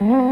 അമ്മേ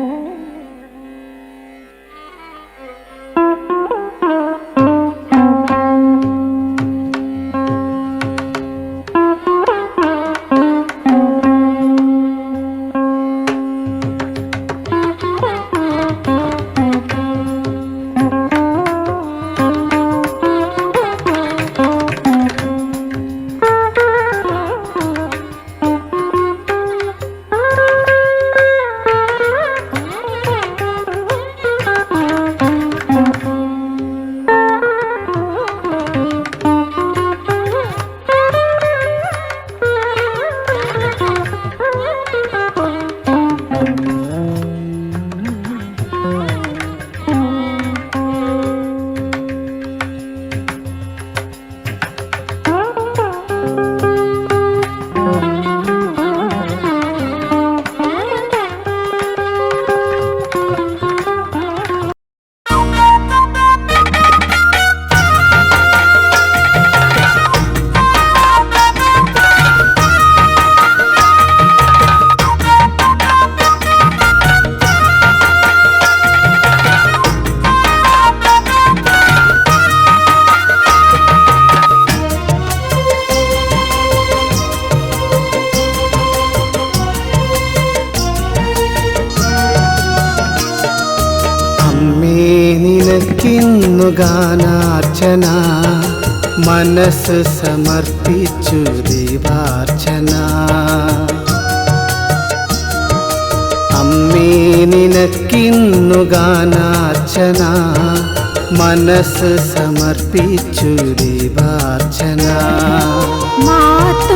നിനക്കിന്നു ഗാനാർച്ചന. മനസ്സ് സമർപ്പിച്ചു ദീപാർച്ചന. അമ്മേ നിനക്കിന്നു ഗാനാർച്ചന. മനസ്സ് സമർപ്പിച്ചു ദീപാർച്ചന. മാത്തൂരിൽ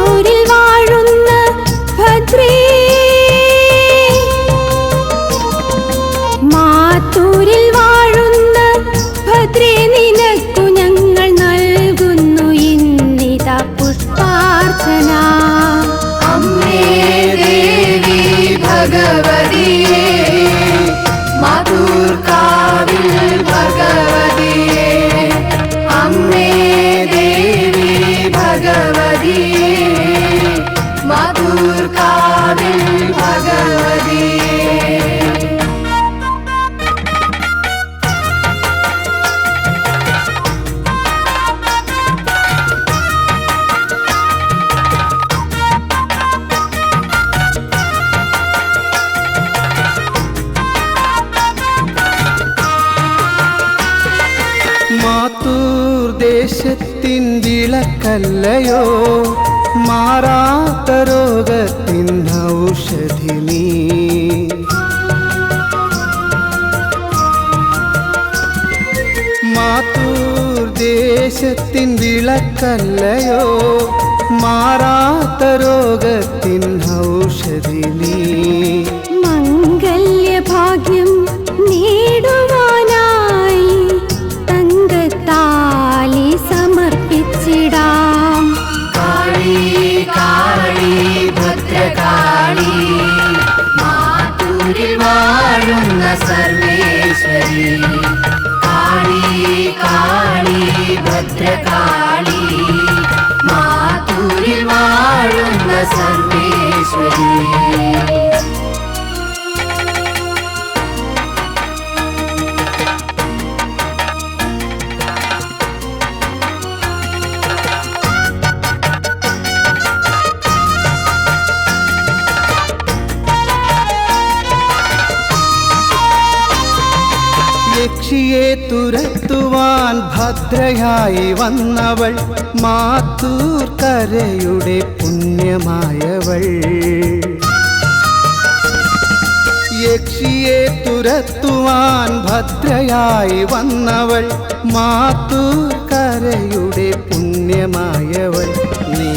ദേശത്തിൻ വിളക്കല്ലയോ? മാറാത്ത രോഗത്തിൻ ഔഷധി നീ. മാത്തൂർ ദേശത്തിൻ വിളക്കല്ലയോ? മാറാത്ത രോഗത്തിൻ ഔഷധി നീ. മാതൂരിൽ വാഴുന്ന സർവേശ്വരി. കാളി കാളി ഭദ്രകാളി. മാതൂരിൽ വാഴുന്ന സർവേശ്വരി. യക്ഷിയെ തുരത്തുവാൻ ഭദ്രയായി വന്നവൾ മാത്തൂർ കരയുടെ പുണ്യമായവൾ. യക്ഷിയെ തുരത്തുവാൻ ഭദ്രയായി വന്നവൾ മാത്തൂർ കരയുടെ പുണ്യമായവൾ. നീ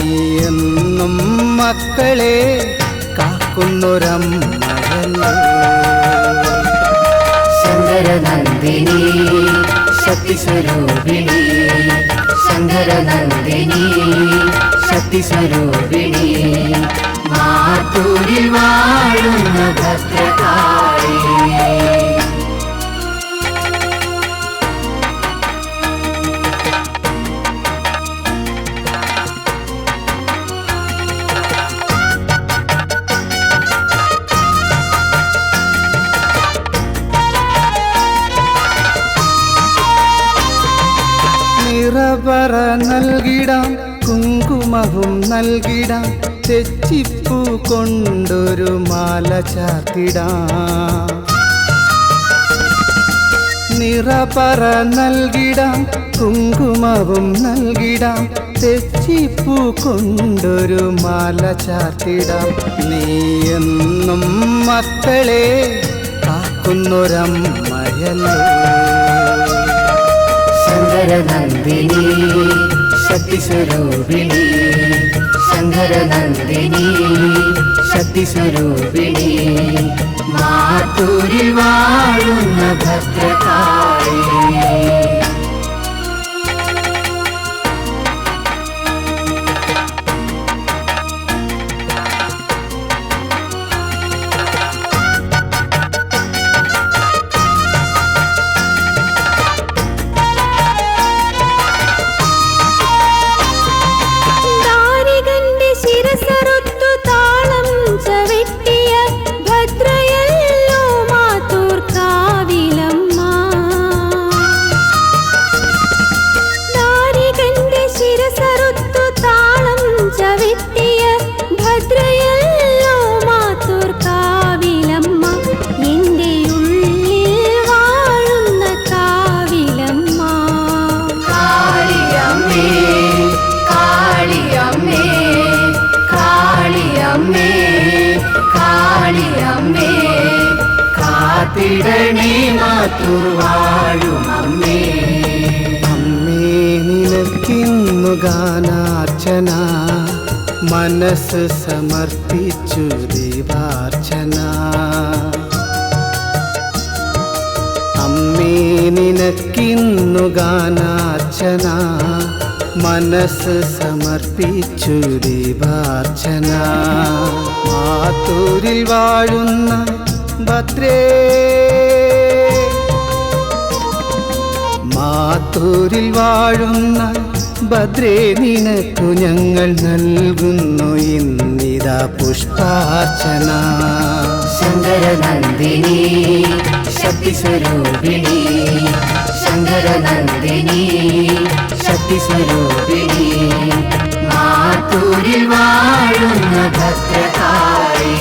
എന്നും മക്കളെ കാക്കുന്നൊരം ശങ്കരനന്ദിനി ശക്തിസ്വരൂപിണി ശങ്കരനന്ദിനി ശക്തിസ്വരൂപിണി മാത്തൂരിൽ വാഴുന്ന ഭദ്രകാളി നൽകിടാം കുങ്കുമവും നൽകിടാം തെച്ചിപ്പൂ കൊണ്ടൊരു മാല ചാത്തിടാം നിറപറ നൽകിടാം കുങ്കുമവും നൽകിടാം തെച്ചിപ്പൂ കൊണ്ടൊരു മാല ചാത്തിടാം നീ എന്നും മക്കളെ കാക്കുന്നൊരമ്മയല്ലോ? शङ्करनन्दिनी शक्तिस्वरूपिणी शङ्करनन्दिनी शक्तिस्वरूपिणी सती स्वरो मातुरिवास्थिता കാത്തിടണേ മാത്തൂർ അമ്മേ. അമ്മേ നിനക്കിന്നു ഗാനാർച്ചന. മനസ്സ് സമർപ്പിച്ചു ദീപാർച്ചന. അമ്മേ നിനക്കിന്നു ഗാനാർച്ചന. മനസ്സ് സമർപ്പിച്ചു ദീപാർച്ചന. മാത്തൂരിൽ വാഴുന്ന ഭദ്രേ മാത്തൂരിൽ വാഴുന്ന ഭദ്രേ നിനക്കു ഞങ്ങൾ നൽകുന്നു ഇന്നിതാ പുഷ്പാർച്ചന. ശങ്കരനന്ദിനി ശക്തിസ്വരൂപിണി ശങ്കരനന്ദിനി ശക്തിസ്വരൂപിണി മാത്തൂരിൽ വാഴുന്ന ഭദ്രകാളി.